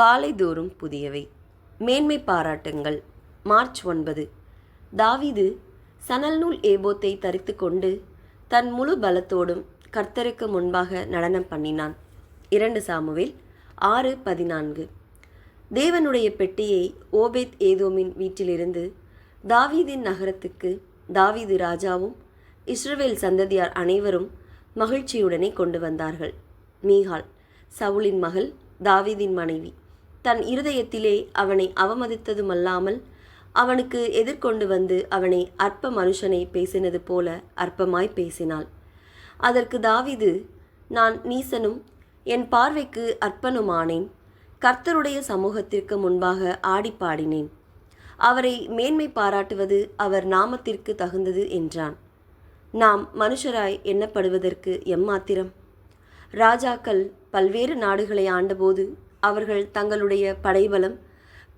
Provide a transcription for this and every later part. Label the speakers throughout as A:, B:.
A: காலை தோறும் புதியவை. மேன்மை பாராட்டுங்கள். மார்ச் ஒன்பது. தாவீது சணல் நூல் ஏபோத்தை தரித்து கொண்டு தன் முழு பலத்தோடும் கர்த்தருக்கு முன்பாக நடனம் பண்ணினான். இரண்டு சாமுவேல் ஆறு பதினான்கு. தேவனுடைய பெட்டியை ஓபேத் ஏதோமின் வீட்டிலிருந்து தாவீதின் நகரத்துக்கு தாவீது ராஜாவும் இஸ்ரவேல் சந்ததியார் அனைவரும் மகிழ்ச்சியுடனே கொண்டு வந்தார்கள். மீகால் சவுலின் மகள் தாவீதின் மனைவி. தன் இருதயத்திலே அவனை அவமதித்ததுமல்லாமல் அவனுக்கு எதிர்கொண்டு வந்து அவனை அற்ப மனுஷனை பேசினது போல அற்பமாய் பேசினாள். அதற்கு தாவிது நான் நீசனும் என் பார்வைக்கு அற்பனுமானேன். கர்த்தருடைய சமூகத்திற்கு முன்பாக ஆடி பாடினேன். அவரை மேன்மை பாராட்டுவது அவர் நாமத்திற்கு தகுந்தது என்றான். நாம் மனுஷராய் எண்ணப்படுவதற்கு எம்மாத்திரம்? ராஜாக்கள் பல்வேறு நாடுகளை ஆண்டபோது அவர்கள் தங்களுடைய படைபலம்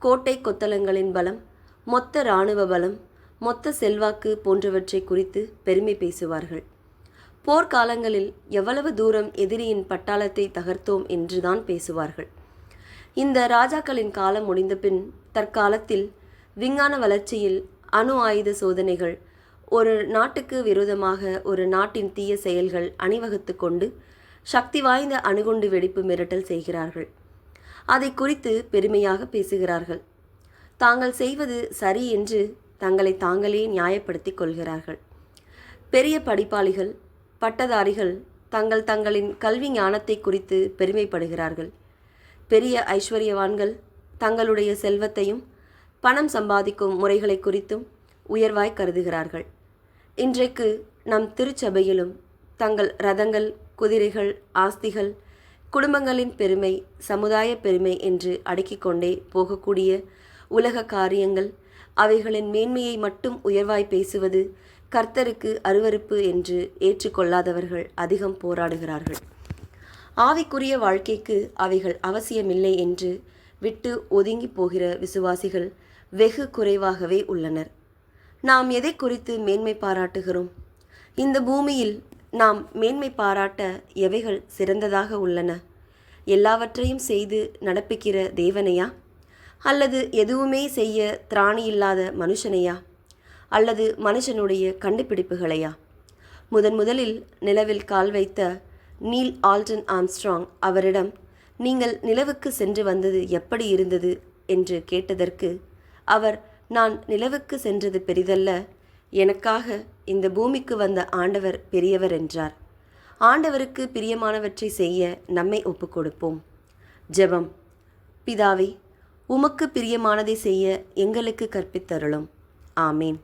A: கோட்டை கொத்தளங்களின் பலம் மொத்த இராணுவ பலம் மொத்த செல்வாக்கு போன்றவற்றை குறித்து பெருமை பேசுவார்கள். போர்க்காலங்களில் எவ்வளவு தூரம் எதிரியின் பட்டாளத்தை தகர்த்தோம் என்றுதான் பேசுவார்கள். இந்த ராஜாக்களின் காலம் முடிந்தபின் தற்காலத்தில் விஞ்ஞான வளர்ச்சியில் அணு ஆயுத சோதனைகள் ஒரு நாட்டுக்கு விரோதமாக ஒரு நாட்டின் தீய செயல்கள் அணிவகுத்து கொண்டு சக்தி வாய்ந்த அணுகுண்டு வெடிப்பு மிரட்டல் செய்கிறார்கள். அதை குறித்து பெருமையாக பேசுகிறார்கள். தாங்கள் செய்வது சரி என்று தங்களை தாங்களே நியாயப்படுத்திக் கொள்கிறார்கள். பெரிய படிப்பாளிகள் பட்டதாரிகள் தங்கள் தங்களின் கல்வி ஞானத்தை குறித்து பெருமைப்படுகிறார்கள். பெரிய ஐஸ்வர்யவான்கள் தங்களுடைய செல்வத்தையும் பணம் சம்பாதிக்கும் முறைகளை குறித்தும் உயர்வாய் கருதுகிறார்கள். இன்றைக்கு நம் திருச்சபையிலும் தங்கள் ரதங்கள் குதிரைகள் ஆஸ்திகள் குடும்பங்களின் பெருமை சமுதாய பெருமை என்று அடுக்கிக் கொண்டே போகக்கூடிய உலக காரியங்கள் அவைகளின் மேன்மையை மட்டும் உயர்வாய் பேசுவது கர்த்தருக்கு அருவருப்பு என்று ஏற்றுக்கொள்ளாதவர்கள் அதிகம் போராடுகிறார்கள். ஆவிக்குரிய வாழ்க்கைக்கு அவைகள் அவசியமில்லை என்று விட்டு ஒதுங்கி போகிற விசுவாசிகள் வெகு குறைவாகவே உள்ளனர். நாம் எதை குறித்து மேன்மை பாராட்டுகிறோம்? இந்த பூமியில் நாம் மேன்மை பாராட்ட எவைகள் சிறந்ததாக உள்ளன? எல்லாவற்றையும் செய்து நடப்பிக்கிற தேவனையா? அல்லது எதுவுமே செய்ய திராணி இல்லாத மனுஷனையா? அல்லது மனுஷனுடைய கண்டுபிடிப்புகளையா? முதன் முதலில் நிலவில் கால் வைத்த நீல் ஆல்டன் ஆம்ஸ்ட்ராங் அவரிடம் நீங்கள் நிலவுக்கு சென்று வந்தது எப்படி இருந்தது? என்று கேட்டதற்கு அவர் நான் நிலவுக்கு சென்றது பெரிதல்ல எனக்காக இந்த பூமிக்கு வந்த ஆண்டவர் பெரியவர் என்றார். ஆண்டவருக்கு பிரியமானவற்றை செய்ய நம்மை ஒப்பு கொடுப்போம் ஜெபம். பிதாவே உமக்கு பிரியமானதை செய்ய எங்களுக்கு கற்பித்தருளும். ஆமேன்.